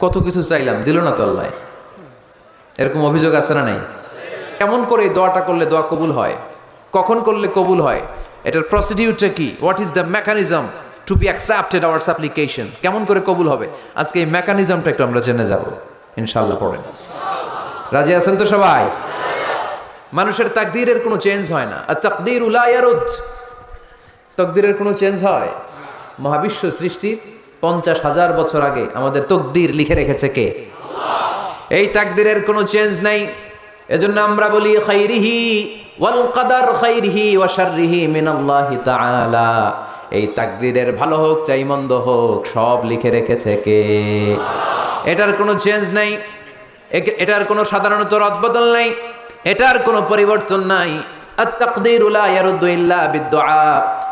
কত কিছু চাইলাম, দিল না তো আল্লাহ? এরকম অভিযোগ আছে না নাই? কেমন করে দোয়াটা করলে দোয়া কবুল হয়? কখন করলে কবুল হয়? এটার প্রসিডিউরটা কি? What is the mechanism to be accepted our supplication কেমন করে কবুল হবে? আজকে এই মেকানিজমটা একটু আমরা জেনে যাব। ইনশাল্লাহ পড়েন। রাজি আছেন তো সবাই? মানুষের তাকদীরের কোনো চেঞ্জ হয় না। আর তাকদীর উলায়ারুদ তকদিরের কোনো চেঞ্জ হয়? মহাবিশ্ব সৃষ্টির পঞ্চাশ হাজার বছর আগে আমাদের তকদির লিখে রেখেছে কে? এই তাকদিরের কোনো চেঞ্জ নাই। এজন্য আমরা বলি, খাইরিহি ওয়াল কাদার খাইরিহি ওয়া শাররিহি মিনাল্লাহি তাআলা। এই তাকদিরের ভালো হোক চাই মন্দ হোক, সব লিখে রেখেছে কে? এটার কোনো চেঞ্জ নাই। এটার কোনো সাধারণত রদবদল নাই। এটার কোনো পরিবর্তন নাই। আত-তাকদীরু লা ইয়ারুদ্দু ইল্লা বিদ-দুআ।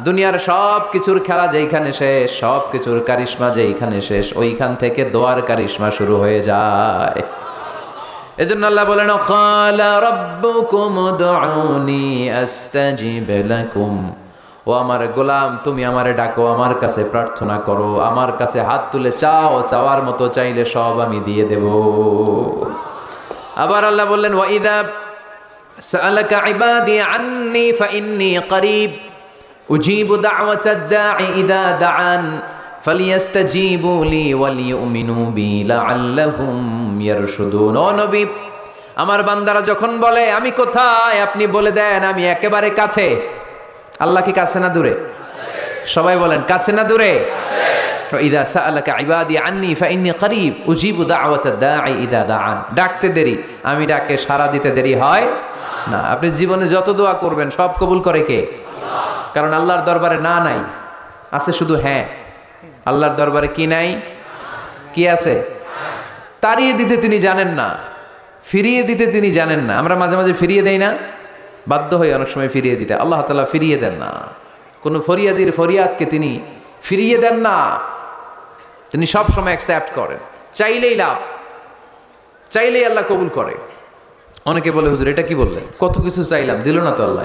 দুনিয়ার সব কিছুর খেলা যেইখানে শেষ সব কিছুর কারিশ্মা যেইখানে শেষ, ওইখান থেকে দোয়ার কারিশ্মা শুরু হয়ে যায়। এজন্য আল্লাহ বলেন, খালা রব্বুকুম উদউনি আস্তাজিব ও আমার গোলাম, তুমি আমারে ডাকো, আমার কাছে প্রার্থনা করো, আমার কাছে হাত তুলে চাও, চাওয়ার মতো চাইলে সব আমি দিয়ে দেব। আবার আল্লাহ বললেন ওয়াইদা সালাকা ইবাদি আন্নি ফাইন্নি করিব। উজিবু দাওয়াতাদ দাঈ ইদা দাআন, ফালিয়াস্তাজিবু লি ওয়ালিউমিনু বি লাআল্লাহুম ইয়ারশুদুন। ও নবী, আমার বান্দারা যখন বলে, আমি কোথায়? আপনি বলে দেন, আমি একেবারে কাছে। আল্লাহ কি কাছে না দূরে? সবাই বলেন, কাছে না দূরে? ইদা সাআলাকা ইবাদি আন্নি ফাইন্নি করিব, উজিবু দাওয়াতাদ দাঈ ইদা দাআন। ডাকতে দেরি, আমি ডাকে সাড়া দিতে দেরি হয় না। আপনি জীবনে যত দোয়া করবেন, সব কবুল করে কে? কারণ আল্লাহর দরবারে না নাই, আছে শুধু হ্যাঁ। আল্লাহর দরবারে কি নাই? কি আছে? তাড়িয়ে দিতে তিনি জানেন না, ফিরিয়ে দিতে তিনি জানেন না। আমরা মাঝে মাঝে ফিরিয়ে দেই না, বাধ্য হই অনেক সময় ফিরিয়ে দিতে। আল্লাহ তালা ফিরিয়ে দেন না। কোনো ফরিয়াদির ফরিয়াদকে তিনি ফিরিয়ে দেন না। তিনি সব সময় অ্যাকসেপ্ট করেন। চাইলেই লাভ, চাইলেই আল্লাহ কবুল করে। অনেকে বলে, হুজুর, এটা কি বললেন? কত কিছু চাইলাম, দিল না তো আল্লাহ।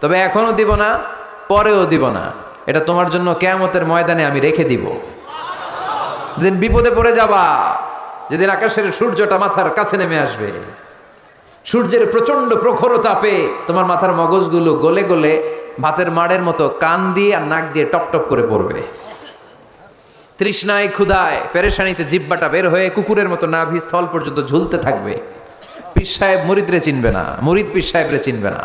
তবে এখনও দিব না, পরেও দিব না। এটা তোমার জন্য কেয়ামতের ময়দানে আমি রেখে দিব। যেদিন বিপদে পড়ে যাবা, যেদিন আকাশের সূর্যটা মাথার কাছে নেমে আসবে, সূর্যের প্রচণ্ড প্রখর তাপে তোমার মাথার মগজগুলো গলে গলে ভাতের মাড়ের মতো কান দিয়ে আর নাক দিয়ে টপ টপ করে পড়বে। তৃষ্ণায় ক্ষুধায় পেরেশানিতে জিব্বাটা বের হয়ে কুকুরের মতো নাভি স্থল পর্যন্ত ঝুলতে থাকবে। পীর সাহেব মুরিদরে চিনবে না, মুরিদ পীর সাহেবরে চিনবে না।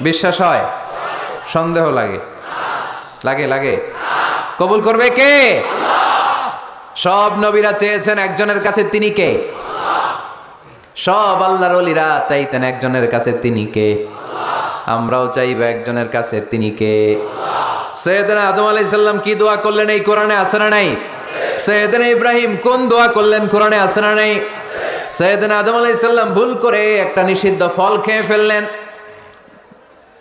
বিশ্বাস হয়? সন্দেহ লাগে। লাগে লাগে। কবুল করবে কে? সব নবীরা চেয়েছেন একজনের কাছে তিনি কে? সব আল্লাহর অলিরা চাইতেন একজনের কাছে তিনি কে? আমরাও চাইব একজনের কাছে তিনি কে? সৈয়দনা আদম আলাই সাল্লাম কি দোয়া করলেন এই কোরআনে আছে না নাই? সৈয়দনা ইব্রাহিম কোন দোয়া করলেন কোরআনে আছে না নাই? সৈয়দনা আদম আলাই সাল্লাম ভুল করে একটা নিষিদ্ধ ফল খেয়ে ফেললেন।